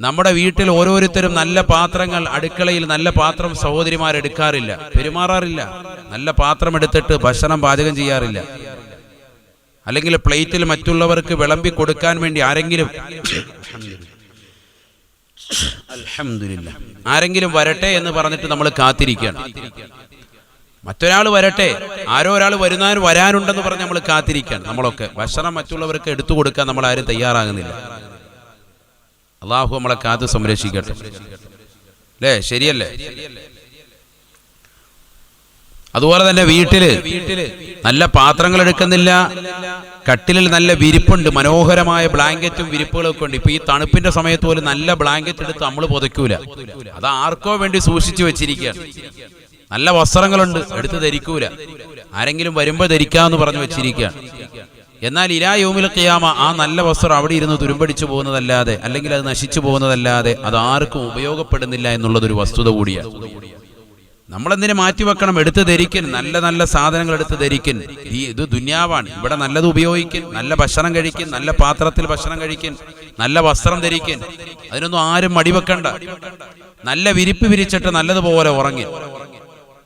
നമ്മുടെ വീട്ടിൽ ഓരോരുത്തരും നല്ല പാത്രങ്ങൾ അടുക്കളയിൽ നല്ല പാത്രം സഹോദരിമാർ എടുക്കാറില്ല. പെരുമാറാറില്ല. നല്ല പാത്രം എടുത്തിട്ട് ഭക്ഷണം പാചകം ചെയ്യാറില്ല. അല്ലെങ്കിൽ പ്ലേറ്റിൽ മറ്റുള്ളവർക്ക് വിളമ്പി കൊടുക്കാൻ വേണ്ടി ആരെങ്കിലും ആരെങ്കിലും വരട്ടെ എന്ന് പറഞ്ഞിട്ട് നമ്മൾ കാത്തിരിക്കുകയാണ്. മറ്റൊരാൾ വരട്ടെ. ആരോ ഒരാൾ വരുന്നവർ വരാനുണ്ടെന്ന് പറഞ്ഞ് നമ്മൾ കാത്തിരിക്കുകയാണ്. നമ്മളൊക്കെ ഭക്ഷണം മറ്റുള്ളവർക്ക് എടുത്തു കൊടുക്കാൻ നമ്മൾ ആരും തയ്യാറാകുന്നില്ല. അള്ളാഹു നമ്മളെ കാത്ത് സംരക്ഷിക്കട്ടെ. അല്ലേ ശരിയല്ലേ? അതുപോലെ തന്നെ വീട്ടിൽ നല്ല പാത്രങ്ങൾ എടുക്കുന്നില്ല കട്ടിലിൽ നല്ല വിരിപ്പുണ്ട്. മനോഹരമായ ബ്ലാങ്കറ്റും വിരിപ്പുകളും ഒക്കെ ഉണ്ട്. ഇപ്പൊ ഈ തണുപ്പിന്റെ സമയത്ത് പോലും നല്ല ബ്ലാങ്കറ്റ് എടുത്ത് നമ്മൾ പുതയ്ക്കൂല. അത് ആർക്കോ വേണ്ടി സൂക്ഷിച്ചു വെച്ചിരിക്കുകയാണ്. നല്ല വസ്ത്രങ്ങളുണ്ട്. എടുത്ത് ധരിക്കൂല. ആരെങ്കിലും വരുമ്പോ ധരിക്കാന്ന് പറഞ്ഞു വെച്ചിരിക്കുകയാണ്. എന്നാൽ ഇലാ യോമിൽ ഖിയാമ ആ നല്ല വസ്ത്രം അവിടെ ഇരുന്ന് തുരുമ്പടിച്ചു പോകുന്നതല്ലാതെ അല്ലെങ്കിൽ അത് നശിച്ചു പോകുന്നതല്ലാതെ അത് ആർക്കും ഉപയോഗപ്പെടുന്നില്ല എന്നുള്ളതൊരു വസ്തുത കൂടിയാണ്. നമ്മളെന്തിനെ മാറ്റി വെക്കണം എടുത്ത് ധരിക്കൻ നല്ല നല്ല സാധനങ്ങൾ എടുത്ത് ധരിക്കൻ. ഈ ഇത് ദുന്യാവാണ്. ഇവിടെ നല്ലത് ഉപയോഗിക്കൻ നല്ല ഭക്ഷണം കഴിക്കൻ നല്ല പാത്രത്തിൽ ഭക്ഷണം കഴിക്കൻ നല്ല വസ്ത്രം ധരിക്കൻ. അതിനൊന്നും ആരും മടിവെക്കണ്ട. നല്ല വിരിപ്പ് വിരിച്ചിട്ട് നല്ലതുപോലെ ഉറങ്ങി.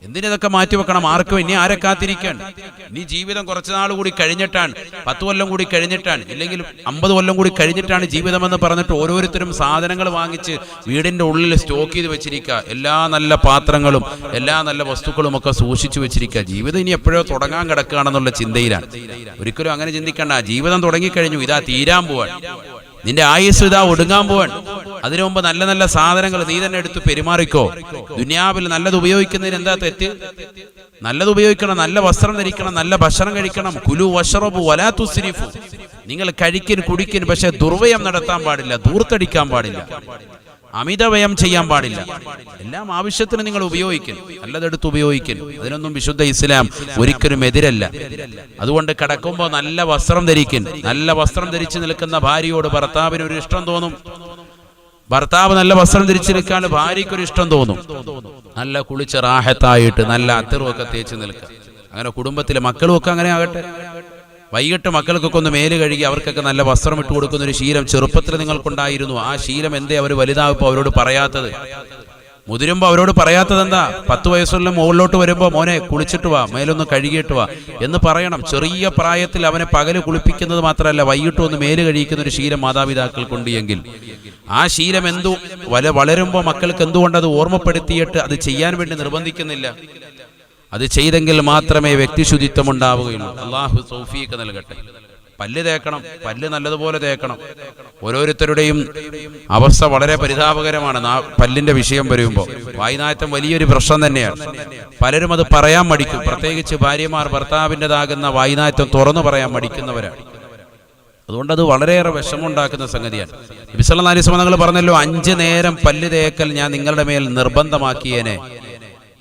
എന്തിനതൊക്കെ മാറ്റി വെക്കണം ആർക്കും ഇനി ആരെ കാത്തിരിക്കാൻ? ഇനി ജീവിതം കുറച്ചു നാൾ കൂടി കഴിഞ്ഞിട്ടാണ് പത്ത് കൊല്ലം കൂടി കഴിഞ്ഞിട്ടാണ് ഇല്ലെങ്കിൽ അമ്പത് കൊല്ലം കൂടി കഴിഞ്ഞിട്ടാണ് ജീവിതമെന്ന് പറഞ്ഞിട്ട് ഓരോരുത്തരും സാധനങ്ങൾ വാങ്ങിച്ച് വീടിന്റെ ഉള്ളിൽ സ്റ്റോക്ക് ചെയ്ത് വെച്ചിരിക്കുക. എല്ലാ നല്ല പാത്രങ്ങളും എല്ലാ നല്ല വസ്തുക്കളും ഒക്കെ സൂക്ഷിച്ചു വെച്ചിരിക്കുക. ജീവിതം ഇനി എപ്പോഴോ തുടങ്ങാൻ കിടക്കുകയാണെന്നുള്ള ചിന്തയിലാണ്. ഒരിക്കലും അങ്ങനെ ചിന്തിക്കണ്ട. ജീവിതം തുടങ്ങിക്കഴിഞ്ഞു. ഇതാ തീരാൻ പോവാൻ നിന്റെ ആയുസ് ഇതാ ഒടുങ്ങാൻ പോവാൻ അതിനു മുമ്പ് നല്ല നല്ല സാധനങ്ങൾ നീ തന്നെ എടുത്ത് പെരുമാറിക്കോ. ദുനിയാവിൽ നല്ലത് ഉപയോഗിക്കുന്നതിന് എന്താ തെറ്റ്? നല്ലത് ഉപയോഗിക്കണം നല്ല വസ്ത്രം ധരിക്കണം നല്ല ഭക്ഷണം കഴിക്കണം. കുലു വഷറബു വലാ തുസ്രിഫു. നിങ്ങൾ കഴിക്കൻ കുടിക്കൻ പക്ഷെ ദുർവ്യയം നടത്താൻ പാടില്ല ദൂർത്തടിക്കാൻ പാടില്ല. അമിതവയം ചെയ്യാൻ പാടില്ല. എല്ലാം ആവശ്യത്തിന് നിങ്ങൾ ഉപയോഗിക്കും നല്ലതെടുത്ത് ഉപയോഗിക്കും അതിനൊന്നും വിശുദ്ധ ഇസ്ലാം ഒരിക്കലും എതിരല്ല. അതുകൊണ്ട് കിടക്കുമ്പോൾ നല്ല വസ്ത്രം ധരിക്കും നല്ല വസ്ത്രം ധരിച്ചു നിൽക്കുന്ന ഭാര്യയോട് ഭർത്താവിന് ഒരു ഇഷ്ടം തോന്നും. ഭർത്താവ് നല്ല വസ്ത്രം ധരിച്ചിരിക്കാൻ ഒരു ഇഷ്ടം തോന്നും. നല്ല കുളിച്ച് റാഹത്തായിട്ട് നല്ല അത്തറുമൊക്കെ തേച്ച് നിൽക്കുക അങ്ങനെ കുടുംബത്തിലെ മക്കളും ഒക്കെ അങ്ങനെ ആകട്ടെ. വൈകിട്ട് മക്കൾക്കൊക്കെ ഒന്ന് മേൽ കഴുകി അവർക്കൊക്കെ നല്ല വസ്ത്രം ഇട്ട് കൊടുക്കുന്ന ഒരു ശീലം ചെറുപ്പത്തിൽ നിങ്ങൾക്കുണ്ടായിരുന്നു. ആ ശീലം എന്തേ? അവർ വലുതാവപ്പോൾ അവരോട് പറയാത്തത്. മുതിരുമ്പോ അവരോട് പറയാത്തത് എന്താ പത്ത് വയസ്സുള്ള മുകളിലോട്ട് വരുമ്പോ മോനെ കുളിച്ചിട്ട് വാ മേലൊന്ന് കഴുകിയിട്ട് വാ എന്ന് പറയണം. ചെറിയ പ്രായത്തിൽ അവനെ പകൽ കുളിപ്പിക്കുന്നത് മാത്രമല്ല വൈകിട്ട് ഒന്ന് മേൽ കഴിക്കുന്ന ഒരു ശീലം മാതാപിതാക്കൾക്കുണ്ട് എങ്കിൽ. ആ ശീലം എന്തു? വല വളരുമ്പോൾ മക്കൾക്ക് എന്തുകൊണ്ട് അത് ഓർമ്മപ്പെടുത്തിയിട്ട് അത് ചെയ്യാൻ വേണ്ടി നിർബന്ധിക്കുന്നില്ല? അത് ചെയ്തെങ്കിൽ മാത്രമേ വ്യക്തിശുചിത്വം ഉണ്ടാവുകയുള്ളൂ. അള്ളാഹു സൗഫിയൊക്കെ നൽകട്ടെ. പല്ല് തേക്കണം പല്ല് നല്ലതുപോലെ തേക്കണം. ഓരോരുത്തരുടെയും അവസ്ഥ വളരെ പരിതാപകരമാണ്. പല്ലിന്റെ വിഷയം വരുമ്പോൾ വായുനാറ്റം വലിയൊരു പ്രശ്നം തന്നെയാണ്. പലരും അത് പറയാൻ മടിക്കും. പ്രത്യേകിച്ച് ഭാര്യമാർ ഭർത്താവിന്റെതാകുന്ന വായുനാറ്റം തുറന്നു പറയാൻ മടിക്കുന്നവരാണ്. അതുകൊണ്ട് അത് വളരെയേറെ വിഷമമുണ്ടാക്കുന്ന സംഗതിയാണ്. അലിസ്മ നിങ്ങൾ പറഞ്ഞല്ലോ അഞ്ച് നേരം പല്ല് തേക്കൽ ഞാൻ നിങ്ങളുടെ മേൽ നിർബന്ധമാക്കിയേനെ.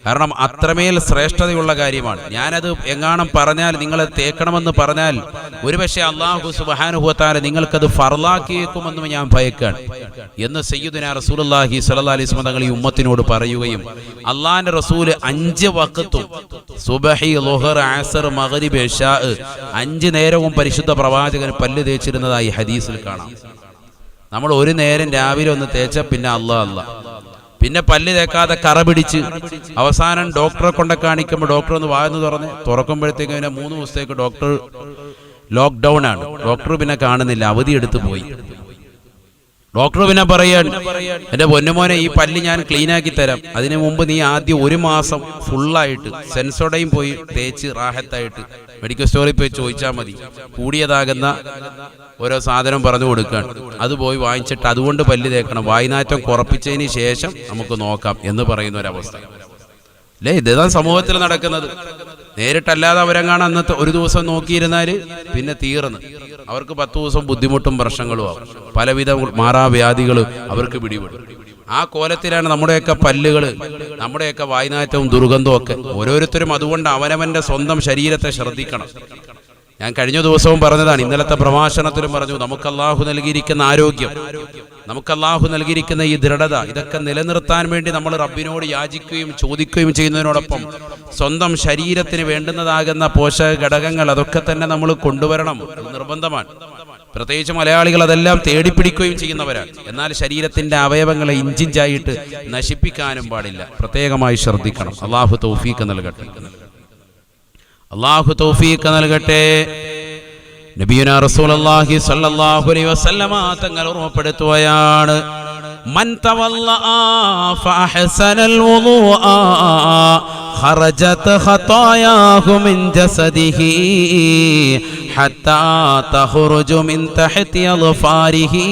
കാരണം അത്രമേൽ ശ്രേഷ്ഠതയുള്ള കാര്യമാണ്. ഞാനത് എങ്ങാണം പറഞ്ഞാൽ നിങ്ങൾ തേക്കണമെന്ന് പറഞ്ഞാൽ ഒരുപക്ഷെ അള്ളാഹു സുബാനുഭവത്താല നിങ്ങൾക്കത് ഫർലാക്കിയേക്കുമെന്ന് ഞാൻ ഭയക്കാണ്. എന്ന് സയ്യുദിന സ്വല്ലല്ലാഹി അലൈഹി തങ്ങൾ ഈ ഉമ്മത്തിനോട് പറയുകയും അള്ളാഹിന്റെ റസൂൽ അഞ്ച് വക്കത്തും സുബഹി അഞ്ച് നേരവും പരിശുദ്ധ പ്രവാചകൻ പല്ല് തേച്ചിരുന്നതായി ഹദീസിൽ കാണാം. നമ്മൾ ഒരു നേരം രാവിലെ ഒന്ന് തേച്ച പിന്നെ അള്ളാഹ് അല്ലാ പിന്നെ പല്ല് തേക്കാതെ കറ പിടിച്ച് അവസാനം ഡോക്ടറെ കൊണ്ട് കാണിക്കുമ്പോൾ ഡോക്ടർ ഒന്ന് വായന്ന് തുറന്ന് തുറക്കുമ്പോഴത്തേക്ക് പിന്നെ മൂന്ന് ദിവസത്തേക്ക് ഡോക്ടർ ലോക്ക്ഡൗൺ ആണ്. ഡോക്ടർ പിന്നെ കാണുന്നില്ല. അവധി എടുത്തു പോയി. ഡോക്ടർ പിന്നെ പറയാൻ എന്റെ പൊന്നുമോനെ ഈ പല്ല് ഞാൻ ക്ലീൻ ആക്കി തരാം. അതിനു മുമ്പ് നീ ആദ്യം ഒരു മാസം ഫുള്ളായിട്ട് സെൻസോടെയും പോയി തേച്ച് റാഹത്തായിട്ട് മെഡിക്കൽ സ്റ്റോറിൽ പോയി ചോദിച്ചാൽ മതി. കൂടിയതാകുന്ന ഓരോ സാധനം പറഞ്ഞു കൊടുക്കുകയാണ് അത് പോയി വാങ്ങിച്ചിട്ട് അതുകൊണ്ട് പല്ല് തേക്കണം. വായുനാറ്റം കുറപ്പിച്ചതിന് ശേഷം നമുക്ക് നോക്കാം എന്ന് പറയുന്ന ഒരവസ്ഥ അല്ലേ ഇതാണ് സമൂഹത്തിൽ നടക്കുന്നത്? നേരിട്ടല്ലാതെ അവരെങ്ങാണ് അന്നത്തെ ഒരു ദിവസം നോക്കിയിരുന്നാൽ പിന്നെ തീർന്ന്. അവർക്ക് പത്ത് ദിവസം ബുദ്ധിമുട്ടും പ്രശ്നങ്ങളും ആവും. പലവിധ മാറാവ്യാധികൾ അവർക്ക് പിടിപെടും. ആ കോലത്തിലാണ് നമ്മുടെയൊക്കെ പല്ലുകൾ നമ്മുടെയൊക്കെ വായ്നാറ്റവും ദുർഗന്ധവും ഒക്കെ ഓരോരുത്തരും അതുകൊണ്ട് അവനവന്റെ സ്വന്തം ശരീരത്തെ ശ്രദ്ധിക്കണം. ഞാൻ കഴിഞ്ഞ ദിവസവും പറഞ്ഞതാണ് ഇന്നലത്തെ പ്രഭാഷണത്തിലും പറഞ്ഞു നമുക്ക് അള്ളാഹു നൽകിയിരിക്കുന്ന ആരോഗ്യം നമുക്ക് അള്ളാഹു നൽകിയിരിക്കുന്ന ഈ ദൃഢത ഇതൊക്കെ നിലനിർത്താൻ വേണ്ടി നമ്മൾ റബ്ബിനോട് യാചിക്കുകയും ചോദിക്കുകയും ചെയ്യുന്നതിനോടൊപ്പം സ്വന്തം ശരീരത്തിന് വേണ്ടുന്നതാകുന്ന പോഷക ഘടകങ്ങൾ അതൊക്കെ തന്നെ നമ്മൾ കൊണ്ടുവരണം. നിർബന്ധമാണ്. പ്രത്യേകിച്ച് മലയാളികൾ അതെല്ലാം തേടിപ്പിടിക്കുകയും ചെയ്യുന്നവരാണ്. എന്നാൽ ശരീരത്തിന്റെ അവയവങ്ങളെ ഇഞ്ചിഞ്ചായിട്ട് നശിപ്പിക്കാനും പാടില്ല. പ്രത്യേകമായി ശ്രദ്ധിക്കണം. അള്ളാഹു തൗഫീക്ക് നൽകട്ടെ. അള്ളാഹു തൗഫീഖ് നൽകട്ടെ. നബിയുന റസൂലുള്ളാഹി സ്വല്ലല്ലാഹു അലൈഹി വസല്ലമ തങ്ങൾ ഓർമ്മപ്പെടുത്തുകയാണ് മൻ തവല്ല ഫഅഹ്സനൽ വുളൂഅ ഖറജത് ഖതായാഹു മിൻ ജസദിഹി ഹത്താ തഖറുജു മിൻ തഹ്തി അദ്ഫാരിഹി.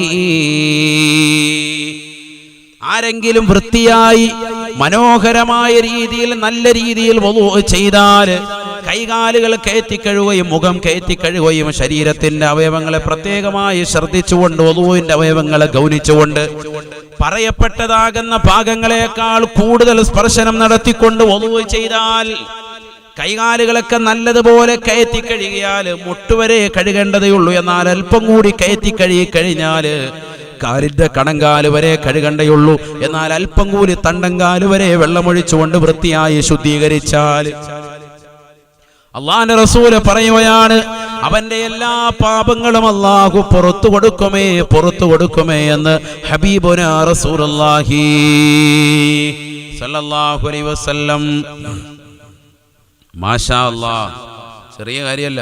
ആരെങ്കിലും വൃത്തിയായി മനോഹരമായ രീതിയിൽ നല്ല രീതിയിൽ ചെയ്താൽ കൈകാലുകൾ കയറ്റി കഴുകുകയും മുഖം കയറ്റി കഴുകുകയും ശരീരത്തിന്റെ അവയവങ്ങളെ പ്രത്യേകമായി ശ്രദ്ധിച്ചുകൊണ്ട് വധുവിന്റെ അവയവങ്ങളെ ഗൗനിച്ചുകൊണ്ട് പറയപ്പെട്ടതാകുന്ന ഭാഗങ്ങളെക്കാൾ കൂടുതൽ സ്പർശനം നടത്തിക്കൊണ്ട് വധു ചെയ്താൽ കൈകാലുകളൊക്കെ നല്ലതുപോലെ കയറ്റി കഴുകിയാൽ മുട്ടുവരെ കഴുകേണ്ടതേ ഉള്ളൂ എന്നാൽ അല്പം കൂടി കയറ്റി കഴുകി കഴിഞ്ഞാൽ കാലിന്റെ കണങ്കാൽ വരെ കഴുകണ്ടയുള്ളൂ. എന്നാൽ അല്പം കൂലി തണ്ടങ്കാൽ വരെ വെള്ളമൊഴിച്ചുകൊണ്ട് വൃത്തിയായി ശുദ്ധീകരിച്ചാൽ. അള്ളാന്റെ റസൂൽ പറയുകയാണ് അവന്റെ എല്ലാ പാപങ്ങളും അള്ളാഹു പുറത്തു കൊടുക്കുമേ പുറത്തു കൊടുക്കുമേ എന്ന് ഹബീബുന റസൂലുള്ളാഹി അലൈഹി വസല്ലം. മാഷാ അല്ലാ ചെറിയ കാര്യമല്ല.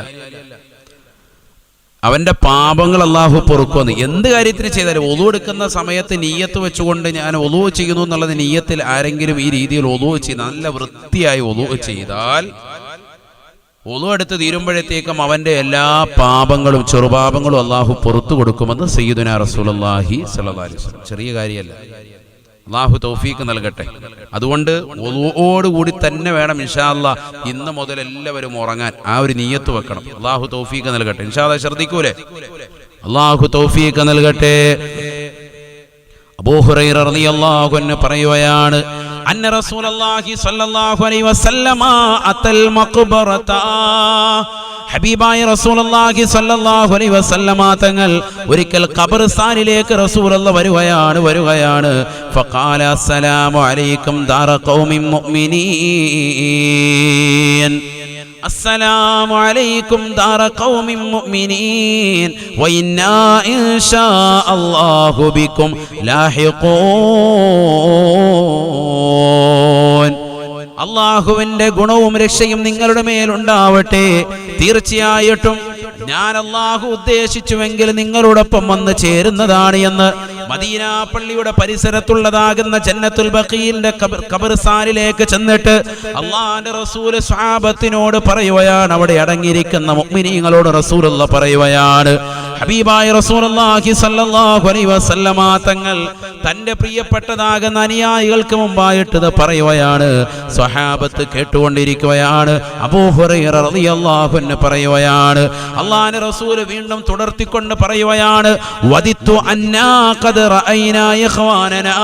അവന്റെ പാപങ്ങൾ അള്ളാഹു പൊറുക്കുമെന്ന്. എന്ത് കാര്യത്തിന് ചെയ്താലും ഒതു എടുക്കുന്ന സമയത്ത് നീയത്ത് വെച്ചുകൊണ്ട് ഞാൻ ഒതു ചെയ്യുന്നു എന്നുള്ളത് നീയത്തിൽ ആരെങ്കിലും ഈ രീതിയിൽ ഒതു ചെയ്ത് നല്ല വൃത്തിയായി ഒതു ചെയ്താൽ ഒതു എടുത്ത് തീരുമ്പോഴത്തേക്കും അവന്റെ എല്ലാ പാപങ്ങളും ചെറുപാപങ്ങളും അള്ളാഹു പുറത്തു കൊടുക്കുമെന്ന് സയ്യിദുന സ്വല്ലല്ലാഹി അലൈഹി ചെറിയ കാര്യമല്ല. അള്ളാഹു തൗഫീഖ് നൽകട്ടെ. അതുകൊണ്ട് ഒതുവോടുകൂടി തന്നെ വേണം ഇൻഷാല്ല ഇന്ന് മുതൽ എല്ലാവരും ഉറങ്ങാൻ. ആ ഒരു നീയത്ത് വെക്കണം. അള്ളാഹു തൗഫീഖ് നൽകട്ടെ. ഇൻഷാല്ല ശ്രദ്ധിക്കൂലേ? അള്ളാഹു തൗഫീഖ് നൽകട്ടെ. അബൂഹുറൈറ റളിയല്ലാഹു അൻഹു പറയുകയാണ് അന്ന റസൂലുള്ളാഹി സ്വല്ലല്ലാഹു അലൈഹി വസല്ലമ അത്തൽ മഖ്ബറത ഹബീബായ റസൂലുള്ളാഹി സ്വല്ലല്ലാഹു അലൈഹി വസല്ലമ തങ്ങൾ ഒരിക്കൽ ഖബർസ്ഥാനിലേക്ക് റസൂലുള്ള വരുകയാണ് വരുകയാണ് ഫഖാല അസ്സലാമു അലൈക്കും ദാറ ഖൗമിൻ മുഅ്മിനീൻ السلام عليكم دار قوم مؤمنين وإنا إن شاء الله بكم لاحقون അള്ളാഹുവിന്റെ ഗുണവും രക്ഷയും നിങ്ങളുടെ മേലുണ്ടാവട്ടെ തീർച്ചയായിട്ടും ഞാൻ അള്ളാഹു ഉദ്ദേശിച്ചുവെങ്കിൽ നിങ്ങളോടൊപ്പം വന്ന് ചേരുന്നതാണ് എന്ന് മദീന പള്ളിയുടെ പരിസരത്തുള്ളതാകുന്ന ജന്നത്തുൽ ബഖീലിന്റെ കബർസാനിലേക്ക് ചെന്നിട്ട് അള്ളാഹിന്റെ റസൂൽ സ്വഹാബത്തിനോട് പറയുകയാണ്. അവിടെ അടങ്ങിയിരിക്കുന്ന മുഅ്മിനീങ്ങളോട് റസൂലുള്ള പറയുകയാണ്. ഹബീബായ റസൂലുള്ളാഹി സ്വല്ലല്ലാഹു അലൈഹി വസല്ലമ തങ്ങൾ തന്റെ പ്രിയപ്പെട്ടതാകുന്ന അനുയായികൾക്ക് മുമ്പായിട്ട് ഇത് പറയുകയാണ്. സ്വഹാബത്ത് കേട്ടുകൊണ്ടിരിക്കുകയാണ്. അബൂ ഹുറൈറ റളിയല്ലാഹു അൻഹു പറയുകയാണ്. അള്ളാഹിന്റെ റസൂൽ വീണ്ടും തുടർത്തിക്കൊണ്ട് പറയുകയാണ്. വദിത്തു അന്നാ ഖദ് റഅയ്നാ ഇഖ്വാനനാ.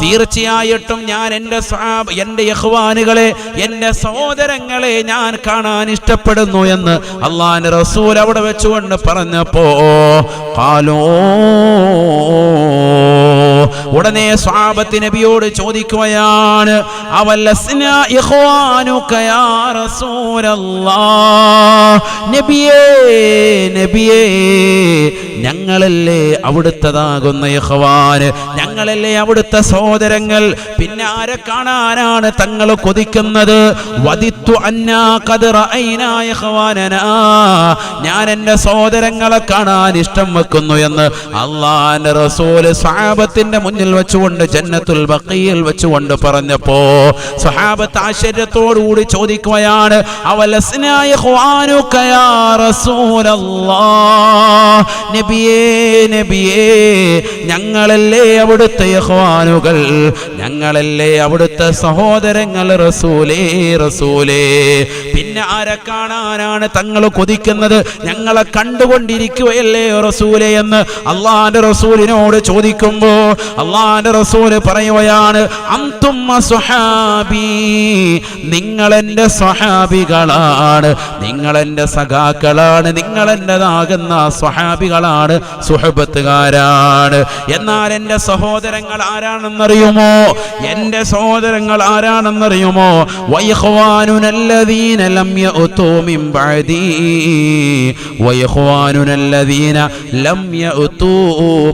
തീർച്ചയായിട്ടും ഞാൻ എന്റെ എന്റെ യഹ്വാനുകളെ എന്റെ സഹോദരങ്ങളെ ഞാൻ കാണാൻ ഇഷ്ടപ്പെടുന്നു എന്ന് അള്ളാഹിന്റെ റസൂൽ അവിടെ വെച്ചുകൊണ്ട് പറഞ്ഞപ്പോ കാലോ ഉടനെ സ്വാബത്ത് നബിയോട് ചോദിക്കുകയാണ് ഞങ്ങളല്ലേ അവിടുത്തതാകുന്ന യഹ്വാന് ഞങ്ങളല്ലേ അവിടുത്തെ സഹോദരങ്ങൾ? പിന്നെ ആരെ കാണാനാണ് തങ്ങൾ കൊതിക്കുന്നത്? യഹ്വാനനാ ഞാൻ എന്റെ സഹോദരങ്ങളെ കാണാൻ ഇഷ്ടം വെക്കുന്നു എന്ന്. അള്ളാന്റെ റസൂൽ സ്വഹാബത്തിന്റെ മുന്നിൽ വെച്ചുകൊണ്ട് ജന്നത്തുൽ ബഖീൽ വെച്ചുകൊണ്ട് പറഞ്ഞപ്പോ സ്വഹാബത്ത് ആശ്ചര്യത്തോടുകൂടി ചോദിക്കുകയാണ് അവലസ്നായ ഖുആനുക യാ റസൂലല്ലാഹ്? നബിയേ നബിയേ ഞങ്ങളല്ലേ അവിടുത്തെ യഹ്വാനുകൾ ഞങ്ങളല്ലേ അവിടുത്തെ സഹോദരങ്ങൾ? റസൂലേ റസൂലേ. പിന്നെ ആരെ കാണാനാണ് തങ്ങൾ കൊതിക്കുന്നത്? ഞങ്ങളെ കണ്ടുകൊണ്ടിരിക്കുകയല്ലേ റസൂലേ എന്ന്? അള്ളാന്റെ റസൂലിനോട് ചോദിക്കുമ്പോ അള്ളാഹ് അള്ളാന്റെ റസൂൽ പറയുകയാണ് നിങ്ങൾ എന്റെ സ്വഹാബികളാണ് നിങ്ങൾ എന്റെ സഖാക്കളാണ് നിങ്ങൾ എന്റെതാകുന്ന സ്വഹാബികളാണ് സുഹബത്തുകാരാണ് എന്നാൽ എന്റെ സഹോദരങ്ങൾ ആരാണെന്നറിയുമോ? എന്റെ സഹോദരങ്ങൾ ആരാണെന്നറിയുമോ? വൈഹ്വാനുനല്ലദീന ലം മിൻ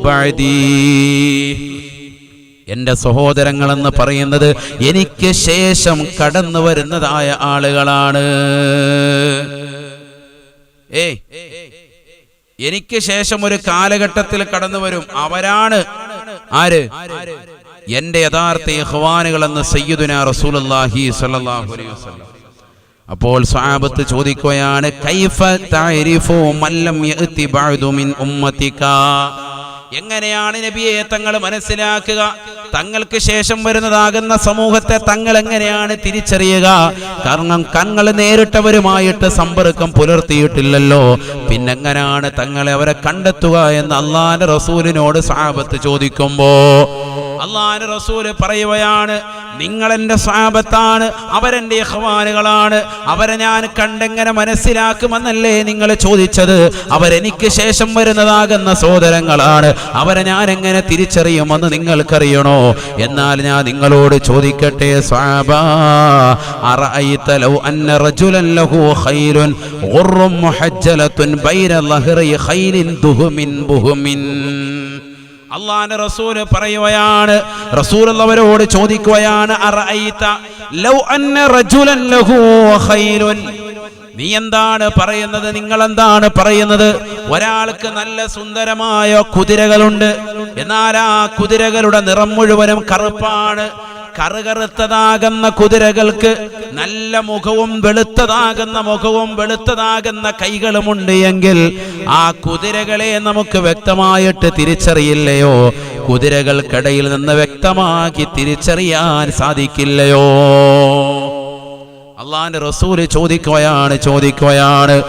ബഅദി. എന്റെ സഹോദരങ്ങളെന്ന് പറയുന്നത് എനിക്ക് ശേഷം കടന്നു വരുന്നതായ ആളുകളാണ്. ഏയ് എനിക്ക് ശേഷം ഒരു കാലഘട്ടത്തിൽ കടന്നു വരും അവരാണ്. ആര്? എന്റെ യഥാർത്ഥ യഹ്വാനുകൾ എന്ന് സയ്യിദുന സ്വല്ലല്ലാഹു അലൈഹി വസല്ലം. അപ്പോൾ സ്വഹാബത്ത് ചോദിക്കുകയാണ് കൈഫ തഅരിഫു മല്ലം യഅതി ബഅദു മിൻ ഉമ്മതിക എങ്ങനെയാണ് നബിയെ തങ്ങൾ മനസ്സിലാക്കുക? തങ്ങൾക്ക് ശേഷം വരുന്നതാകുന്ന സമൂഹത്തെ തങ്ങൾ എങ്ങനെയാണ് തിരിച്ചറിയുക? കാരണം തങ്ങൾ നേരിട്ടവരുമായിട്ട് സമ്പർക്കം പുലർത്തിയിട്ടില്ലല്ലോ. പിന്നെങ്ങനെയാണ് തങ്ങളെ അവരെ കണ്ടെത്തുക എന്ന് അള്ളാന്റെ റസൂലിനോട് സാബത്ത് ചോദിക്കുമ്പോ? അള്ളാന്റെ റസൂൽ പറയുകയാണ് നിങ്ങൾ എന്റെ സ്വാപത്താണ് അവരെന്റെ യഹ്വാനുകളാണ് അവരെ ഞാൻ കണ്ടെങ്ങനെ മനസ്സിലാക്കുമെന്നല്ലേ നിങ്ങൾ ചോദിച്ചത്? അവരെനിക്ക് ശേഷം വരുന്നതാകുന്ന സഹോദരങ്ങളാണ് അവരെ ഞാൻ എങ്ങനെ തിരിച്ചറിയുമെന്ന് നിങ്ങൾക്കറിയണോ? എന്നാൽ ഞാൻ നിങ്ങളോട് ചോദിക്കട്ടെ ലഹു ഖൈലുൻ അള്ളാന്റെ റസൂൽ പറയുകയാണ് റസൂൽ അവരോട് ചോദിക്കുകയാണ് നീ എന്താണ് പറയുന്നത്? നിങ്ങൾ എന്താണ് പറയുന്നത്? ഒരാൾക്ക് നല്ല സുന്ദരമായ കുതിരകളുണ്ട്. എന്നാൽ ആ കുതിരകളുടെ നിറം മുഴുവനും കറുപ്പാണ്. കറുകറുത്തതാകുന്ന കുതിരകൾക്ക് നല്ല മുഖവും വെളുത്തതാകുന്ന മുഖവും വെളുത്തതാകുന്ന കൈകളുമുണ്ട് എങ്കിൽ ആ കുതിരകളെ നമുക്ക് വ്യക്തമായിട്ട് തിരിച്ചറിയില്ലയോ? കുതിരകൾക്കിടയിൽ നിന്ന് വ്യക്തമാക്കി തിരിച്ചറിയാൻ സാധിക്കില്ലയോ? അള്ളാന്റെ റസൂൽ ചോദിക്കുകയാണ് ചോദിക്കുകയാണ്.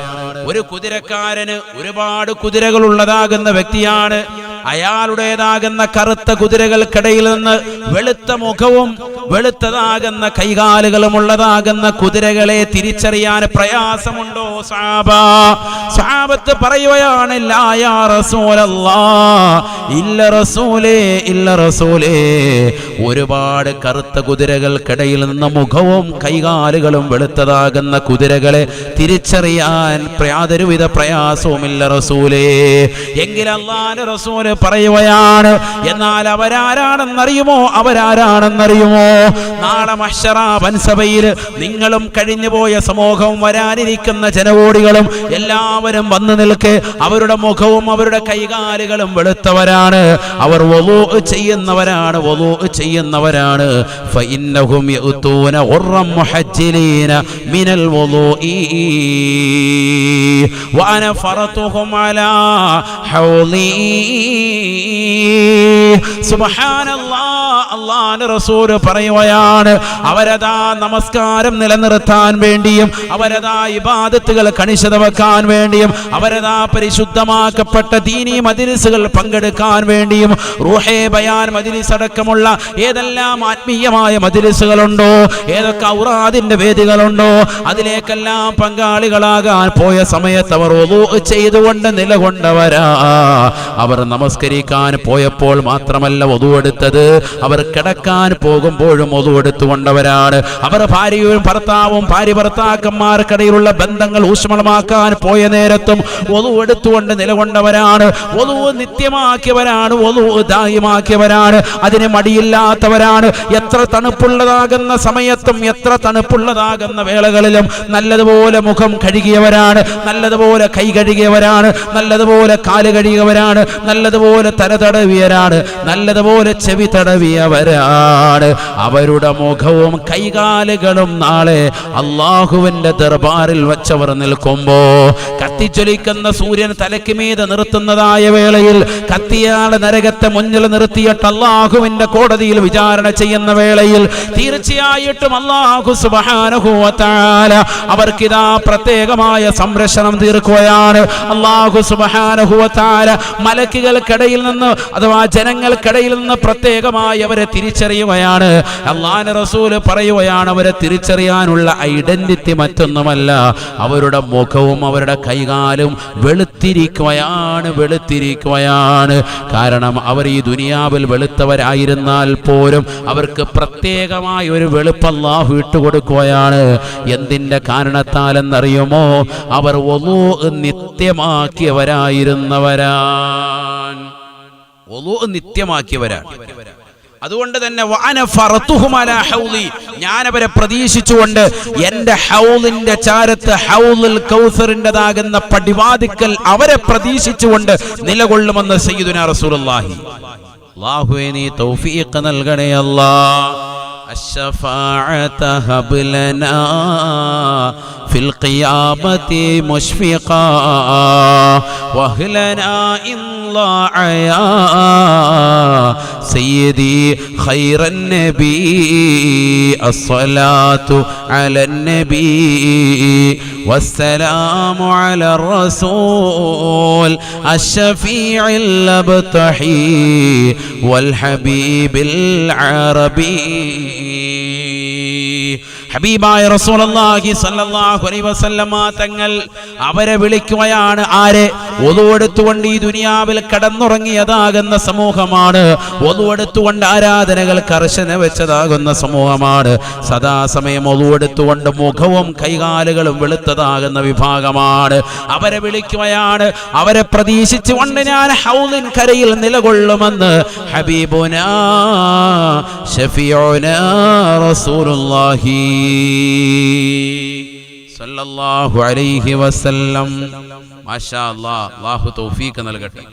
ഒരു കുതിരക്കാരന് ഒരുപാട് കുതിരകൾ ഉള്ളതാകുന്ന വ്യക്തിയാണ്. അയാളുടേതാകുന്ന കറുത്ത കുതിരകൾക്കിടയിൽ നിന്ന് വെളുത്ത മുഖവും വെളുത്തതാകുന്ന കൈകാലുകളുമുള്ളതാകുന്ന കുതിരകളെ തിരിച്ചറിയാൻ പ്രയാസമുണ്ടോ സാബ? സാബത്ത് പറയുകയാണ് റസൂലേ റസൂലേ. ഒരുപാട് കറുത്ത കുതിരകൾക്കിടയിൽ നിന്ന് മുഖവും കൈകാലുകളും വെളുത്തതാകുന്ന കുതിരകളെ തിരിച്ചറിയാൻ യാതൊരുവിധ പ്രയാസവുമില്ല റസൂലേ. എങ്കിൽ അള്ളാന്റെ റസൂൽ പറയുകയാണ് എന്നാൽ അവരാരാണെന്നറിയുമോ? അവരാരാണെന്നറിയുമോ? നാളെ മഷറ വൻസഭയിൽ നിങ്ങളും കഴിഞ്ഞുപോയ സമൂഹവും വരാനിരിക്കുന്ന ജനകോടികളും എല്ലാവരും വന്നു നിൽക്കെ അവരുടെ മുഖവും അവരുടെ കൈകാലുകളും വെളുത്തവരാണ് അവർ വലൂ ചെയ്യുന്നവരാണ് വലൂ ചെയ്യുന്നവരാണ് ഫഇന്നഹും യഅ്തൂന ഉർറം മുഹജ്ജിലീന മിനൽ വലൂഇ وأنا فرطهم على حوضي سبحان الله അള്ളാന്റെ റസൂല് പറയുകയാണ്. അവരതാ നമസ്കാരം നിലനിർത്താൻ വേണ്ടിയും അവരതാ ഇബാദത്തുകൾ കണിശത വെക്കാൻ വേണ്ടിയും അവരതാ പരിശുദ്ധമാക്കപ്പെട്ട ദീനി മജിലിസുകൾ പങ്കെടുക്കാൻ വേണ്ടിയും റൂഹേ ബയാൻ മജിലിസ് അടക്കമുള്ള ഏതെല്ലാം ആത്മീയമായ മജിലിസുകളുണ്ടോ ഏതൊക്കെ ഔറാദിന്റെ വേദികളുണ്ടോ അതിലേക്കെല്ലാം പങ്കാളികളാകാൻ പോയ സമയത്ത് അവർ ചെയ്തുകൊണ്ട് നിലകൊണ്ടവരാ. അവർ നമസ്കരിക്കാൻ പോയപ്പോൾ മാത്രമല്ല ഒതുവെടുത്തത് അവർ കിടക്കാൻ പോകുമ്പോഴും ഒതു എടുത്തുകൊണ്ടവരാണ് അവർ ഭാര്യയും ഭർത്താവും ഭാര്യ ഭർത്താക്കന്മാർക്കിടയിലുള്ള ബന്ധങ്ങൾ ഊഷ്മളമാക്കാൻ പോയ നേരത്തും ഒതു എടുത്തുകൊണ്ട് നിലകൊണ്ടവരാണ്. ഒതു നിത്യമാക്കിയവരാണ് ഒതു ദാഹ്യമാക്കിയവരാണ് അതിന് മടിയില്ലാത്തവരാണ്. എത്ര തണുപ്പുള്ളതാകുന്ന സമയത്തും എത്ര തണുപ്പുള്ളതാകുന്ന വേളകളിലും നല്ലതുപോലെ മുഖം കഴുകിയവരാണ്. നല്ലതുപോലെ കൈ കഴുകിയവരാണ്. നല്ലതുപോലെ കാൽ കഴുകിയവരാണ്. നല്ലതുപോലെ തല തടവിയവരാണ് നല്ലതുപോലെ ചെവി തടവിയവരാണ്. അവരുടെ മുഖവും കൈകാലുകളും നാളെ അള്ളാഹുവിന്റെ ദർബാറിൽ വച്ചവർ നിൽക്കുമ്പോ കത്തിച്ചൊലിക്കുന്ന സൂര്യൻ തലയ്ക്ക് മീതെ നിർത്തുന്നതായ വേളയിൽ കത്തിയാളെ നരകത്തെ മുന്നിൽ നിർത്തിയിട്ട് അള്ളാഹുവിന്റെ കോടതിയിൽ വിചാരണ ചെയ്യുന്ന വേളയിൽ തീർച്ചയായിട്ടും അള്ളാഹു സുബാനുഭൂവത്താല അവർക്കിതാ പ്രത്യേകമായ സംരക്ഷണം തീർക്കുകയാണ്. അള്ളാഹു സുബാനുഭൂവത്താല മലക്കുകൾക്കിടയിൽ നിന്ന് അഥവാ ജനങ്ങൾക്കിടയിൽ നിന്ന് പ്രത്യേകമായി അവരെ തിരിച്ചറിയുകയാണ്. അള്ളാഹ് റസൂൽ പറയുകയാണ് അവരെ തിരിച്ചറിയാനുള്ള ഐഡന്റിറ്റി മറ്റൊന്നുമല്ല. അവരുടെ മുഖവും അവരുടെ കൈകാലും വെളുത്തിരിക്കുകയാണ് വെളുത്തിരിക്കുകയാണ്. കാരണം അവർ ഈ ദുനിയാവിൽ വെളുത്തവരായിരുന്നാൽ പോലും അവർക്ക് പ്രത്യേകമായ ഒരു വെളുപ്പല്ലാഹു ഇട്ടുകൊടുക്കുകയാണ്. എന്തിന്റെ കാരണത്താലെന്നറിയുമോ? അവർ ഒന്നു നിത്യമാക്കിയവരായിരുന്നവരാൻ ഒന്നു നിത്യമാക്കിയവരാണ്. അതുകൊണ്ട് തന്നെ വഅന ഫറത്തുഹും അലാ ഹൗലി ഞാൻ അവരെ പ്രതീക്ഷിച്ചുകൊണ്ട് എൻ്റെ ഹൗലിന്റെ ചാരത്ത് ഹൗലുൽ കൗസറിൻ്റെതാകുന്ന പടിവാതിക്കൽ അവരെ പ്രതീക്ഷിച്ചുകൊണ്ട് നിലകൊള്ളുമെന്ന് സയ്യിദുനാ റസൂലുള്ളാഹി അല്ലാഹുവേ നീ തൗഫീഖ് നൽകണേ അല്ലാ الشفاعة هب لنا في القيامة مشفقا واهلنا إن ضاع يا سيدي خير النبي الصلاة على النبي والسلام على الرسول الشفيع الابتحي والحبيب العربي ഹബീബായ റസൂലുള്ളാഹി സ്വല്ലല്ലാഹു അലൈഹി വസല്ലമ തങ്ങൾ അവരെ വിളിക്കുകയാണ് ആരെ ഒതുവെടുത്തുകൊണ്ട് ഈ ദുനിയാവിൽ കടന്നുറങ്ങിയതാകുന്ന സമൂഹമാണ്. ഒതുവെടുത്തുകൊണ്ട് ആരാധനകൾ കർശന വെച്ചതാകുന്ന സമൂഹമാണ്. സദാസമയം ഒതുവെടുത്തുകൊണ്ട് മുഖവും കൈകാലുകളും വെളുത്തതാകുന്ന വിഭാഗമാണ്. അവരെ വിളിക്കുകയാണ്. അവരെ പ്രതീക്ഷിച്ചുകൊണ്ട് ഞാൻ ഹൗലിൻ കരയിൽ നിലകൊള്ളുമെന്ന് ഹബീബുന ഷഫിയോന റസൂലുള്ളാഹി സല്ലല്ലാഹു അലൈഹി വസല്ലം. മാഷാ അല്ലാഹു തൗഫീഖ് നൽകട്ടെ.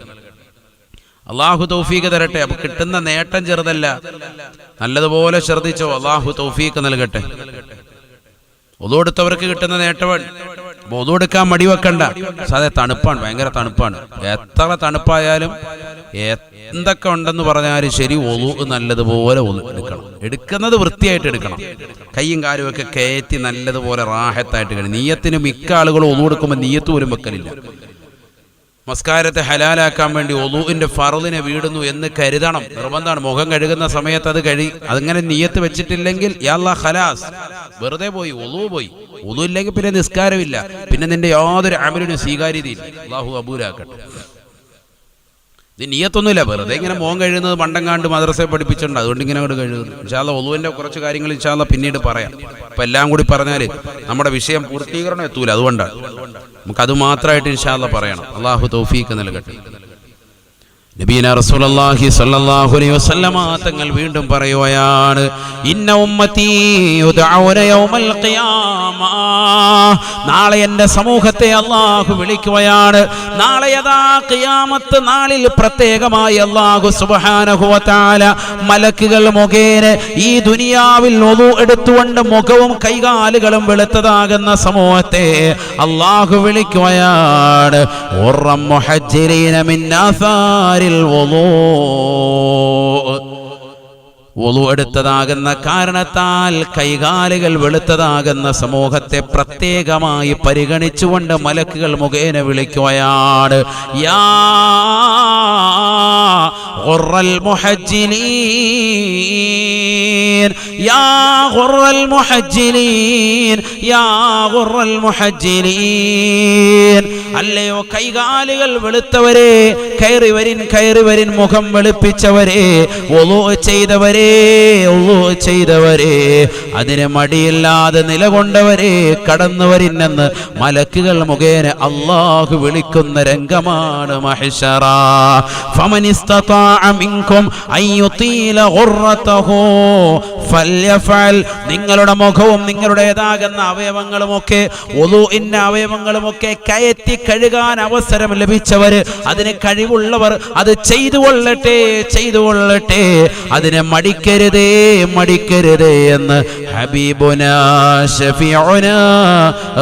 അള്ളാഹു തൗഫീഖ് തരട്ടെ. അപ്പൊ കിട്ടുന്ന നേട്ടം ചെറുതല്ല. നല്ലതുപോലെ ശ്രദ്ധിച്ചോ അള്ളാഹു തൗഫീഖ് നൽകട്ടെ. ഒതുകൊടുത്തവർക്ക് കിട്ടുന്ന നേട്ടവൻ ഒതുകൊടുക്കാൻ മടി വെക്കണ്ട സാധേ തണുപ്പാണ് ഭയങ്കര തണുപ്പാണ്. എത്ര തണുപ്പായാലും എന്തൊക്കെ ഉണ്ടെന്ന് പറഞ്ഞാലും ശരി ഒതു നല്ലതുപോലെ എടുക്കണം. എടുക്കുന്നത് വൃത്തിയായിട്ട് എടുക്കണം. കൈയും കാലും ഒക്കെ കയറ്റി നല്ലതുപോലെ റാഹത്തായിട്ട് കഴിയും നീയത്തിന് മിക്ക ആളുകളും ഒതു കൊടുക്കുമ്പോൾ നീയത്ത് പോലും വെക്കലില്ല. മസ്കാരത്തെ ഹലാലാക്കാൻ വേണ്ടി ഒലൂവിന്റെ ഫറലിനെ വീടുന്നു എന്ന് കരുതണം. നിർബന്ധമാണ്. മുഖം കഴുകുന്ന സമയത്ത് അത് കഴി അതങ്ങനെ നീയത്ത് വെച്ചിട്ടില്ലെങ്കിൽ ഖലാസ്. വെറുതെ പോയി ഒലു പോയി. ഒലു ഇല്ലെങ്കിൽ പിന്നെ നിസ്കാരമില്ല. പിന്നെ നിന്റെ യാതൊരു അമലിനും സ്വീകാര്യതയില്ല. അബൂലാക്കട്ടെ ഇത് നീയത്തൊന്നുമില്ല. വെറുതെ ഇങ്ങനെ മോൻ കഴിയുന്നത് പണ്ടങ്ങാണ്ട് മദ്രസയെ പഠിപ്പിച്ചിട്ടുണ്ട്. അതുകൊണ്ട് ഇങ്ങനെ അങ്ങോട്ട് കഴിയുന്നു ഇൻഷാല്ല ഒതുവിന്റെ കുറച്ച് കാര്യങ്ങൾ ഇൻഷാല്ല പിന്നീട് പറയാം. അപ്പം എല്ലാം കൂടി പറഞ്ഞാൽ നമ്മുടെ വിഷയം പൂർത്തീകരണം എത്തൂല. അതുകൊണ്ടാണ്. നമുക്ക് നമുക്കത് മാത്രമായിട്ട് ഇൻഷാല്ല പറയണം. അള്ളാഹു തൗഫീഖ് നൽകട്ടെ. നബീന റസൂലുള്ളാഹി സ്വല്ലല്ലാഹു അലൈഹി വസല്ലമ തങ്ങൾ വീണ്ടും പറയുകയാണ് ഇന്ന ഉമ്മത്തി യുദഊന യൗമൽ ഖിയാമ. നാളെ എന്റെ സമൂഹത്തെ അള്ളാഹു വിളിക്കുകയാണ് നാളെ യഥാ ഖിയാമത്ത് നാളിൽ പ്രത്യേകമായി അല്ലാഹു സുബ്ഹാനഹു വ തആല മലക്കുകൾ മുഖേന ഈ ദുനിയാവിൽ ഒതു എടുത്തുകൊണ്ട് മുഖവും കൈകാലുകളും വെളുത്തതാകുന്ന സമൂഹത്തെ അള്ളാഹു വിളിക്കുകയാണ് ഉറം മുഹജ്ജിരീന മിൻ ആസാരിൽ വുളൂ ഒളു എടുത്തതാകുന്ന കാരണത്താൽ കൈകാലുകൾ വെളുത്തതാകുന്ന സമൂഹത്തെ പ്രത്യേകമായി പരിഗണിച്ചുകൊണ്ട് മലക്കുകൾ മുഖേന വിളിക്കുകയാണ്. അല്ലയോ കൈകാലുകൾ വെളുത്തവരെ കയറി വരിൻ കയറി വരിൻ മുഖം വെളുപ്പിച്ചവരെ ഒളു ചെയ്തവരെ ചെയ്തവരെ. അതിന് മടിയില്ലാതെ നിലകൊണ്ടവരെ കടന്നു വരിന്നെന്ന് മലക്കുകൾ മുഖേന അള്ളാഹു വിളിക്കുന്ന രംഗമാണ് നിങ്ങളുടെ മുഖവും നിങ്ങളുടേതാകുന്ന അവയവങ്ങളുമൊക്കെ അവയവങ്ങളും അവയവങ്ങളുമൊക്കെ കയറ്റി കഴുകാൻ അവസരം ലഭിച്ചവര് അതിന് കഴിവുള്ളവർ അത് ചെയ്തു കൊള്ളട്ടെ ചെയ്തു കൊള്ളട്ടെ. അതിന് മടി മടിക്കരുതേ മടിക്കരുതേ എന്ന് ഹബീബുന ഷഫിഉന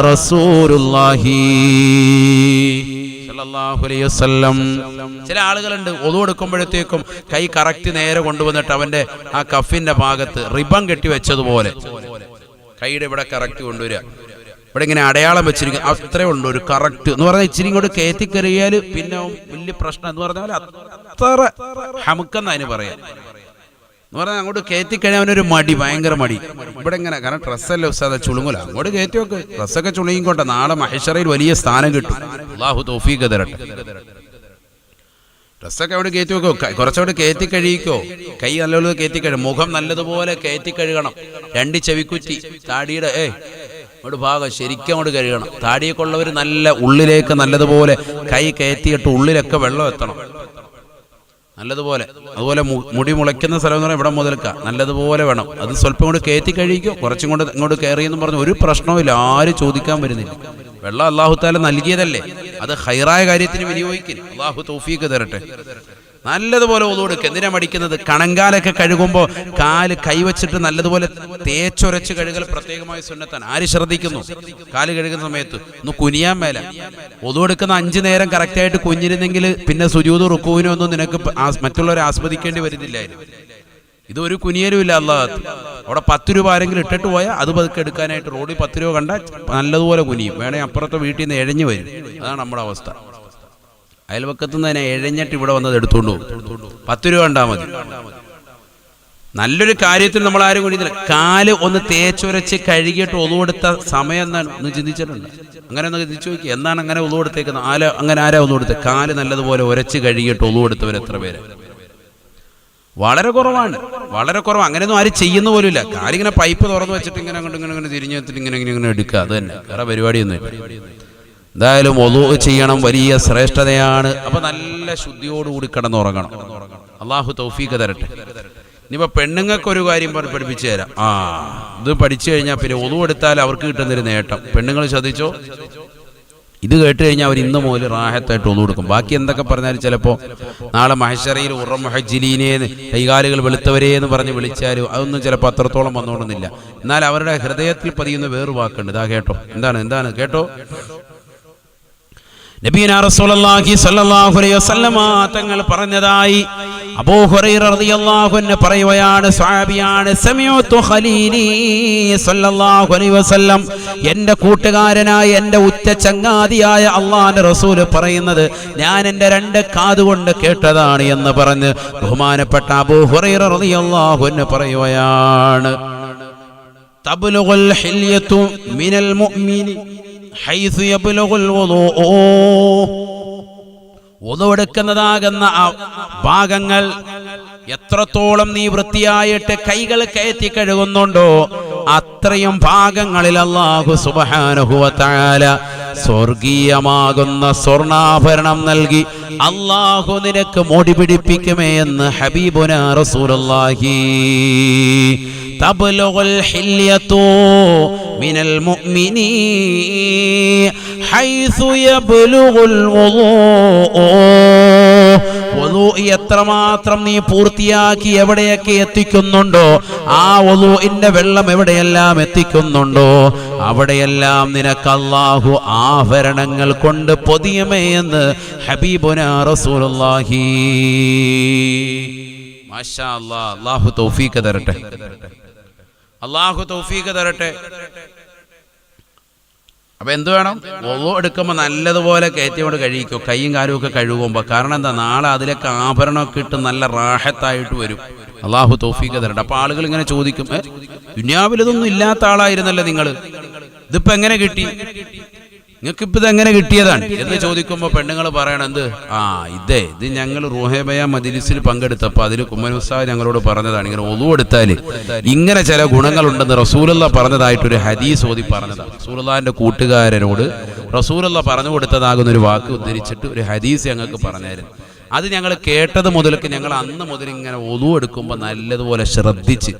റസൂലുള്ളാഹി ചില ആളുകളുണ്ട് ഒതു കൊടുക്കുമ്പോഴത്തേക്കും കൈ കറക്റ്റ് നേരെ കൊണ്ടുവന്നിട്ട് അവന്റെ ആ കഫിന്റെ ഭാഗത്ത് റിബൺ കെട്ടി വെച്ചതുപോലെ. കൈയുടെ ഇവിടെ കറക്റ്റ് കൊണ്ടുവരിക. ഇവിടെ ഇങ്ങനെ അടയാളം വെച്ചിരിക്കും അത്രേ ഉള്ളൂ ഒരു കറക്റ്റ്. എന്ന് പറഞ്ഞാൽ ഇച്ചിരി ഇങ്ങോട്ട് കയറ്റി കയറിയാൽ പിന്നെ വലിയ പ്രശ്നം എന്ന് പറഞ്ഞാൽ അത്ര ഹമുക്കെന്ന് പറയാം. എന്ന് പറഞ്ഞാൽ അങ്ങോട്ട് കയറ്റി കഴിഞ്ഞാൽ അവനൊരു മടി ഭയങ്കര മടി. ഇവിടെ ഇങ്ങനെ കാരണം ഡ്രസ്സല്ലേ ഉസ്താദ ചുളുങ്ങൂല. അങ്ങോട്ട് കയറ്റി വെക്ക്. ഡ്രസ്സൊക്കെ ചുളുങ്ങിക്കോട്ടെ. നാളെ മഹേശ്വറയിൽ വലിയ സ്ഥാനം കിട്ടും. അള്ളാഹു തോഫീക്ക് തരട്ടെ. ഡ്രസ്സൊക്കെ അവിടെ കയറ്റി വെക്കോ. കുറച്ചവിടെ കയറ്റി കഴിയിക്കോ കൈ നല്ലപോലെ കയറ്റി കഴിയും മുഖം നല്ലതുപോലെ കയറ്റി കഴുകണം. രണ്ട് ചെവിക്കുറ്റി. താടിയുടെ ഏ അങ്ങോട്ട് ഭാഗം ശരിക്കും അങ്ങോട്ട് കഴുകണം. താടിയൊക്കെ ഉള്ളവർ നല്ല ഉള്ളിലേക്ക് നല്ലതുപോലെ കൈ കയറ്റിയിട്ട് ഉള്ളിലൊക്കെ വെള്ളം എത്തണം. നല്ലതുപോലെ. അതുപോലെ മുടി മുളയ്ക്കുന്ന സ്ഥലം എന്ന് പറഞ്ഞാൽ ഇവിടെ മുതൽക്ക. നല്ലതുപോലെ വേണം. അത് സ്വല്പം കൊണ്ട് കയറ്റി കഴിക്കോ? കുറച്ചും കൊണ്ട് ഇങ്ങോട്ട് കയറി എന്ന് പറഞ്ഞ് ഒരു പ്രശ്നവുമില്ല ആരും ചോദിക്കാൻ വരുന്നില്ല. വെള്ളം അള്ളാഹു താല നൽകിയതല്ലേ? അത് ഹൈറായ കാര്യത്തിന് വിനിയോഗിക്കും അള്ളാഹു തൗഫീക്ക് തരട്ടെ. നല്ലതുപോലെ ഒതുകൊടുക്കുക എന്തിനാ മടിക്കുന്നത്? കണങ്കാലൊക്കെ കഴുകുമ്പോൾ കാൽ കൈവച്ചിട്ട് നല്ലതുപോലെ തേച്ചൊരച്ച് കഴുകൽ പ്രത്യേകമായി സുന്നത്താണ്. ആര് ശ്രദ്ധിക്കുന്നു? കാൽ കഴുകുന്ന സമയത്ത്. ഒന്ന് കുനിയാൻ മേല. ഒതുകൊടുക്കുന്ന അഞ്ചു നേരം കറക്റ്റായിട്ട് കുഞ്ഞിരുന്നെങ്കിൽ പിന്നെ സുജൂത് റുക്കുവിനും ഒന്നും നിനക്ക് മറ്റുള്ളവരെ ആസ്വദിക്കേണ്ടി വരുന്നില്ലായിരുന്നു ഇത് ഒരു കുനിയലും ഇല്ല അള്ളാഹത്ത് അവിടെ പത്ത് രൂപ ആരെങ്കിലും ഇട്ടിട്ട് പോയാൽ അത് പതുക്കെ എടുക്കാനായിട്ട് റോഡിൽ പത്ത് രൂപ കണ്ടാൽ നല്ലതുപോലെ കുനിയും. വേണേ അപ്പുറത്തെ വീട്ടിൽ നിന്ന് എഴഞ്ഞു വരും. അതാണ് നമ്മുടെ അവസ്ഥ. അയൽവക്കത്ത് നിന്ന് തന്നെ എഴഞ്ഞിട്ട് ഇവിടെ വന്നത് എടുത്തുകൊണ്ട് പോകും. പത്ത് രൂപ ഉണ്ടാ മതി. നല്ലൊരു കാര്യത്തിൽ നമ്മൾ ആരും കൂടി കാൽ ഒന്ന് തേച്ചുരച്ച് കഴുകിയിട്ട് ഒതുകൊടുത്ത സമയം എന്താണ്? ഒന്ന് ചിന്തിച്ചിട്ടുണ്ട്. അങ്ങനെ ഒന്ന് ചിന്തിച്ചു നോക്കി എന്താണ് അങ്ങനെ ഒതുകൊടുത്തേക്കുന്നത്? ആല അങ്ങനെ ആരാ ഒതുകൊടുത്തത് കാൽ നല്ലതുപോലെ ഉരച്ച് കഴുകിയിട്ട് ഒതുകൊടുത്തവർ എത്ര പേര്? വളരെ കുറവാണ്. വളരെ കുറവ്. അങ്ങനെയൊന്നും ആരും ചെയ്യുന്ന പോലുമില്ല. കാലിങ്ങനെ പൈപ്പ് തുറന്നു വെച്ചിട്ട് ഇങ്ങനെ അങ്ങോട്ട് ഇങ്ങനെ ഇങ്ങനെ വെച്ചിട്ട് ഇങ്ങനെ ഇങ്ങനെ ഇങ്ങനെ എടുക്കുക. അത് തന്നെ. വേറെ പരിപാടിയൊന്നും എന്തായാലും ഒതു ചെയ്യണം വലിയ ശ്രേഷ്ഠതയാണ്. അപ്പൊ നല്ല ശുദ്ധിയോടുകൂടി കിടന്നുറങ്ങണം. അള്ളാഹു തൗഫീഖ് തരട്ടെ. ഇനിയിപ്പോ പെണ്ണുങ്ങൾക്ക് ഒരു കാര്യം പറഞ്ഞ് പഠിപ്പിച്ചു തരാം. ആ ഇത് പഠിച്ചു കഴിഞ്ഞാൽ പിന്നെ ഒതു എടുത്താൽ അവർക്ക് കിട്ടുന്നൊരു നേട്ടം. പെണ്ണുങ്ങൾ ശ്രദ്ധിച്ചോ? ഇത് കേട്ട് കഴിഞ്ഞാൽ അവർ ഇന്ന് മുതൽ റാഹത്തായിട്ട് ഒന്നു കൊടുക്കും ബാക്കി എന്തൊക്കെ പറഞ്ഞാലും ചിലപ്പോൾ നാളെ മഹശറയിൽ ഉറ മഹജിലീനേന്ന് കൈകാലുകൾ വെളുത്തവരേ എന്ന് പറഞ്ഞ് വിളിച്ചാലും അതൊന്നും ചിലപ്പോൾ അത്രത്തോളം വന്നോണമെന്നില്ല എന്നാൽ അവരുടെ ഹൃദയത്തിൽ പതിയുന്ന വേറൊരു വാക്കുണ്ട്. ഇതാ കേട്ടോ. എന്താണ്? എന്താണ്? കേട്ടോ? തങ്ങൾ പറഞ്ഞതായി. പറയുകയാണ് അലൈഹി വസല്ലം. എന്റെ കൂട്ടുകാരനായ എന്റെ ഉറ്റ ചങ്ങാതിയായ റസൂൽ പറയുന്നത് ഞാൻ എന്റെ രണ്ട് കാതുകൊണ്ട് കേട്ടതാണ് എന്ന് പറഞ്ഞ് ബഹുമാനപ്പെട്ട അബൂഹുറൈറിയാഹുന്ന് പറയുകയാണ്. തബ്ലുഗുൽ الحلية من المؤمن حيث يبلغ الوضوء. ഒതുവെടുക്കുന്നതാകുന്ന ആ ഭാഗങ്ങൾ എത്രത്തോളം നീ വൃത്തിയായിട്ട് കൈകൾ കയറ്റി കഴുകുന്നുണ്ടോ അത്രയും ഭാഗങ്ങളിൽ അള്ളാഹു സുബാനുഭവത്താല സ്വർഗീയമാകുന്ന സ്വർണാഭരണം നൽകി അള്ളാഹു നിനക്ക് മുടി പിടിപ്പിക്കുമേ എന്ന് ഹബീബുന റസൂലുള്ളാഹി تبلغ الحلية من المؤمن حيث يبلغ الوضوء വധു എത്രമാത്രം നീ പൂർത്തിയാക്കി എവിടെയൊക്കെ എത്തിക്കുന്നുണ്ടോ ആ വധുവിന്റെ വെള്ളം എവിടെയെല്ലാം എത്തിക്കുന്നുണ്ടോ അവിടെയെല്ലാം നിനക്ക് അള്ളാഹു ആഭരണങ്ങൾ കൊണ്ട് പൊതിയമേ എന്ന് ഹബീബുന റസൂലുള്ളാഹി. മാഷാ അള്ളാഹു തൗഫീഖ് തരട്ടെ. അള്ളാഹു തൗഫീഖ് തരട്ടെ. അപ്പൊ എന്ത് വേണം? ഒവ്വോ എടുക്കുമ്പോൾ നല്ലതുപോലെ കയറ്റി കൊണ്ട് കഴിക്കും കൈയും കാലും ഒക്കെ കഴുകുമ്പോൾ കാരണം എന്താ? നാളെ അതിലൊക്കെ ആഭരണമൊക്കെ ഇട്ട് നല്ല റാഹത്തായിട്ട് വരും. അള്ളാഹു തൗഫീഖ് തരട്ടെ. അപ്പൊ ആളുകൾ ഇങ്ങനെ ചോദിക്കും ദുനിയാവിലൊന്നും ഇല്ലാത്ത ആളായിരുന്നല്ലോ നിങ്ങൾ ഇതിപ്പോ എങ്ങനെ കിട്ടി? നിങ്ങൾക്ക് ഇപ്പൊ ഇത് എങ്ങനെ കിട്ടിയതാണ്? എന്ന് ചോദിക്കുമ്പോൾ പെണ്ണുങ്ങൾ പറയണത് എന്ത് ആ ഇതേ ഇത് ഞങ്ങൾ റൂഹേബയ മജിലിസിൽ പങ്കെടുത്തപ്പോൾ അതിൽ കുമ്മനുസാ ഞങ്ങളോട് പറഞ്ഞതാണ് ഇങ്ങനെ ഒതു എടുത്താൽ ഇങ്ങനെ ചില ഗുണങ്ങളുണ്ടെന്ന് റസൂലുള്ള പറഞ്ഞതായിട്ട് ഒരു ഹദീസ് ഓതി പറഞ്ഞതാണ്. റസൂലുള്ളാന്റെ കൂട്ടുകാരനോട് റസൂലുള്ള പറഞ്ഞു കൊടുത്തതാകുന്ന ഒരു വാക്ക് ഉദ്ധരിച്ചിട്ട് ഒരു ഹദീസ് ഞങ്ങൾക്ക് പറഞ്ഞായിരുന്നു അത് ഞങ്ങൾ കേട്ടത് മുതൽക്ക് ഞങ്ങൾ അന്ന് മുതൽ ഇങ്ങനെ ഒതു എടുക്കുമ്പോൾ നല്ലതുപോലെ ശ്രദ്ധിച്ച്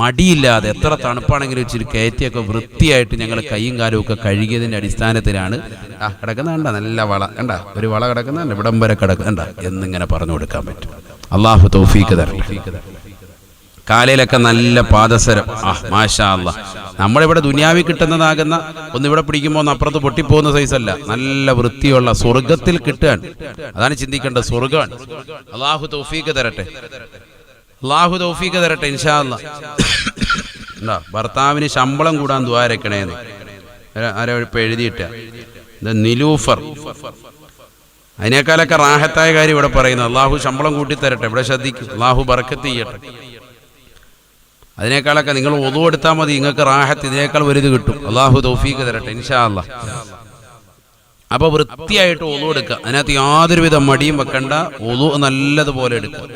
മടിയില്ലാതെ എത്ര തണുപ്പാണെങ്കിലും ഇച്ചിരി കയറ്റിയൊക്കെ വൃത്തിയായിട്ട് ഞങ്ങൾ കൈയും കാലും ഒക്കെ കഴുകിയതിന്റെ അടിസ്ഥാനത്തിലാണ് ആ കിടക്കുന്ന കണ്ട നല്ല വള കണ്ട? ഒരു വള കിടക്കുന്നുണ്ട് ഇവിടം വരെ കിടക്കുന്നുണ്ട എന്നിങ്ങനെ പറഞ്ഞു കൊടുക്കാൻ പറ്റും. അള്ളാഹു തൗഫീഖ് തരട്ടെ. കാലയിലൊക്കെ നല്ല പാദസരം. ആ മാഷാ അല്ല നമ്മളിവിടെ ദുനിയാവി കിട്ടുന്നതാകുന്ന ഒന്നിവിടെ പിടിക്കുമ്പോൾ ഒന്ന് അപ്പുറത്ത് പൊട്ടിപ്പോകുന്ന സൈസല്ല. നല്ല വൃത്തിയുള്ള സ്വർഗത്തിൽ കിട്ടുകയാണ്. അതാണ് ചിന്തിക്കേണ്ട സ്വർഗമാണ് അള്ളാഹു തൗഫീക്ക് തരട്ടെ. അള്ളാഹു തൗഫീക്ക് തരട്ടെ ഇൻഷാ അല്ല എന്താ ഭർത്താവിന് ശമ്പളം കൂടാൻ ദ്വാരക്കണേന്ന് ആരോ ഇപ്പൊ എഴുതിയിട്ട? നിലൂഫർ. അതിനേക്കാളൊക്കെ റാഹത്തായ കാര്യം ഇവിടെ പറയുന്നത് അള്ളാഹു ശമ്പളം കൂട്ടി തരട്ടെ ഇവിടെ ശ്രദ്ധിക്കും. അള്ളാഹു ബർക്കത്ത് ചെയ്യട്ടെ. അതിനേക്കാളൊക്കെ നിങ്ങൾ ഒതു എടുത്താൽ മതി. നിങ്ങൾക്ക് റാഹത്ത് ഇതിനേക്കാൾ വലുത് കിട്ടും. അള്ളാഹു തൗഫീക്ക് തരട്ടെ ഇൻഷാ അപ്പൊ വൃത്തിയായിട്ട് ഒതു എടുക്കുക അതിനകത്ത് യാതൊരുവിധ മടിയും വെക്കണ്ട. ഒതു നല്ലതുപോലെ എടുക്കുക.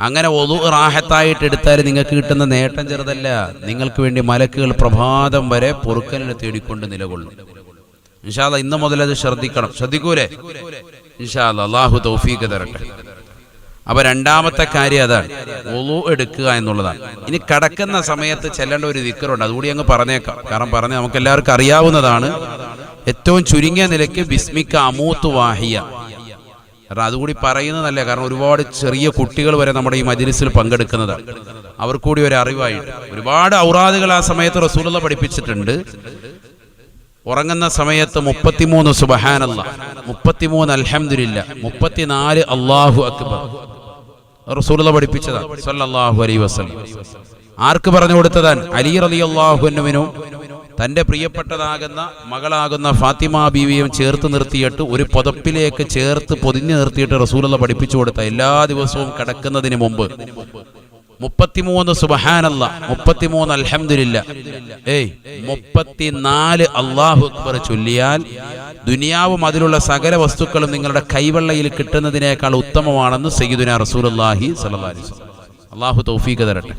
അങ്ങനെ ഒതു റാഹത്തായിട്ട് എടുത്താൽ നിങ്ങൾക്ക് കിട്ടുന്ന നേട്ടം ചെറുതല്ല. നിങ്ങൾക്ക് വേണ്ടി മലക്കുകൾ പ്രഭാതം വരെ പൊറുക്കലിനെ തേടിക്കൊണ്ട് നിലകൊള്ളും. ഇൻഷാല്ല ഇന്ന് മുതൽ അത് ശ്രദ്ധിക്കണം. ശ്രദ്ധിക്കൂലേ? ഇൻഷാല്ല അള്ളാഹു തൗഫീക്ക് തരട്ടെ. അപ്പൊ രണ്ടാമത്തെ കാര്യം അതാണ്. ഒളു എടുക്കുക എന്നുള്ളതാണ്. ഇനി കടക്കുന്ന സമയത്ത് ചെല്ലേണ്ട ഒരു ദിക്കറുണ്ട് അതുകൂടി അങ്ങ് പറഞ്ഞേക്കാം. കാരണം പറഞ്ഞ് നമുക്ക് എല്ലാവർക്കും അറിയാവുന്നതാണ്. ഏറ്റവും ചുരുങ്ങിയ നിലയ്ക്ക് ബിസ്മിക്ക അമൂത്ത് വാഹിയ. കാരണം അതുകൂടി പറയുന്നതല്ല. കാരണം ഒരുപാട് ചെറിയ കുട്ടികൾ വരെ നമ്മുടെ ഈ മജിലിസിൽ പങ്കെടുക്കുന്നതാണ് അവർക്ക് കൂടി ഒരു അറിവായിട്ട്. ഒരുപാട് ഔറാദുകൾ ആ സമയത്ത് റസൂലുള്ള പഠിപ്പിച്ചിട്ടുണ്ട്. ഉറങ്ങുന്ന സമയത്ത് മുപ്പത്തിമൂന്ന് സുബഹാനല്ല മുപ്പത്തിമൂന്ന് അലഹമില്ല മുപ്പത്തിനാല് അള്ളാഹു അക്ബർ. റസൂലുള്ള പഠിപ്പിച്ചതാണ് സല്ലല്ലാഹു അലൈഹി വസല്ലം. ആർക്ക് പറഞ്ഞു കൊടുത്തതാണ് അലി റളിയല്ലാഹുവിനും തന്റെ പ്രിയപ്പെട്ടതാകുന്ന മകളാകുന്ന ഫാത്തിമ ബീവിയും ചേർത്ത് നിർത്തിയിട്ട് ഒരു പുതപ്പിലേക്ക് ചേർത്ത് പൊതിഞ്ഞു നിർത്തിയിട്ട് റസൂലുള്ള പഠിപ്പിച്ചു കൊടുത്ത എല്ലാ ദിവസവും കിടക്കുന്നതിന് മുമ്പ് മുപ്പത്തിമൂന്ന് സുബഹാനല്ല. മുപ്പത്തിമൂന്ന് അലഹമില്ല ഏയ് മുപ്പത്തിനാല് അള്ളാഹു അക്ബർ ചൊല്ലിയാൽ ദുനിയാവും അതിലുള്ള സകല വസ്തുക്കളും നിങ്ങളുടെ കൈവെള്ളയിൽ കിട്ടുന്നതിനേക്കാൾ ഉത്തമമാണെന്ന് സയ്യിദുന അലൈഹി വസല്ലം. അള്ളാഹു തൗഫീഖ് തരട്ടെ.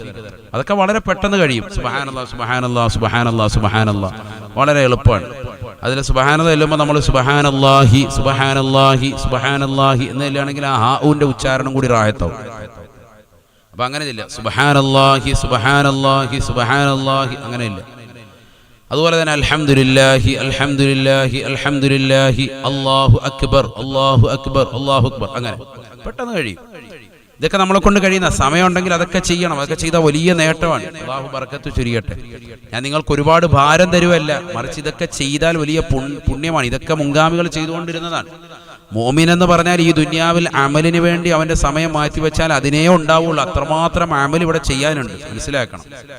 അതൊക്കെ വളരെ പെട്ടെന്ന് കഴിയും. സുബഹാനല്ലാ സുബഹാനല്ലാ സുബഹാനല്ലാ സുബഹാനല്ലാ. വളരെ എളുപ്പമാണ്. അതിൽ സുബഹാനത ചെല്ലുമ്പോൾ നമ്മൾ സുബഹാനല്ലാഹി സുബഹാനല്ലാഹി സുബഹാനല്ലാഹി എന്ന് ചെല്ലുകയാണെങ്കിൽ ആ ഹാഊന്റെ ഉച്ചാരണം കൂടി റായത്താവും. അപ്പൊ അങ്ങനെയില്ല. സുബഹാനല്ലാഹി സുബഹാനല്ലാഹി സുബഹാനല്ലാഹി അങ്ങനെയില്ല. അതുപോലെ തന്നെ അൽഹംദുലില്ലാഹി അൽഹംദുലില്ലാഹി അൽഹംദുലില്ലാഹി അല്ലാഹു അക്ബർ അല്ലാഹു അക്ബർ അല്ലാഹു അക്ബർ അങ്ങനെ. പെട്ടെന്ന് കഴിയും. ഇതൊക്കെ നമ്മളെ കൊണ്ട് കഴിയുന്ന സമയമുണ്ടെങ്കിൽ അതൊക്കെ ചെയ്യണം. അതൊക്കെ ചെയ്ത വലിയ നേട്ടമാണ്. അള്ളാഹു ബർക്കത്ത് ചുരിയട്ടെ. ഞാൻ നിങ്ങൾക്ക് ഒരുപാട് ഭാരം തരുവല്ല. മറിച്ച് ഇതൊക്കെ ചെയ്താൽ വലിയ പുണ്യമാണ്. ഇതൊക്കെ മുങ്കാമികൾ ചെയ്തുകൊണ്ടിരുന്നതാണ്. മോമിൻ എന്ന് പറഞ്ഞാൽ ഈ ദുന്യാവിൽ അമലിന് വേണ്ടി അവന്റെ സമയം മാറ്റിവെച്ചാൽ അതിനേ ഉണ്ടാവുള്ളൂ. അത്രമാത്രം അമൽ ഇവിടെ ചെയ്യാനുണ്ട്. മനസ്സിലാക്കണം.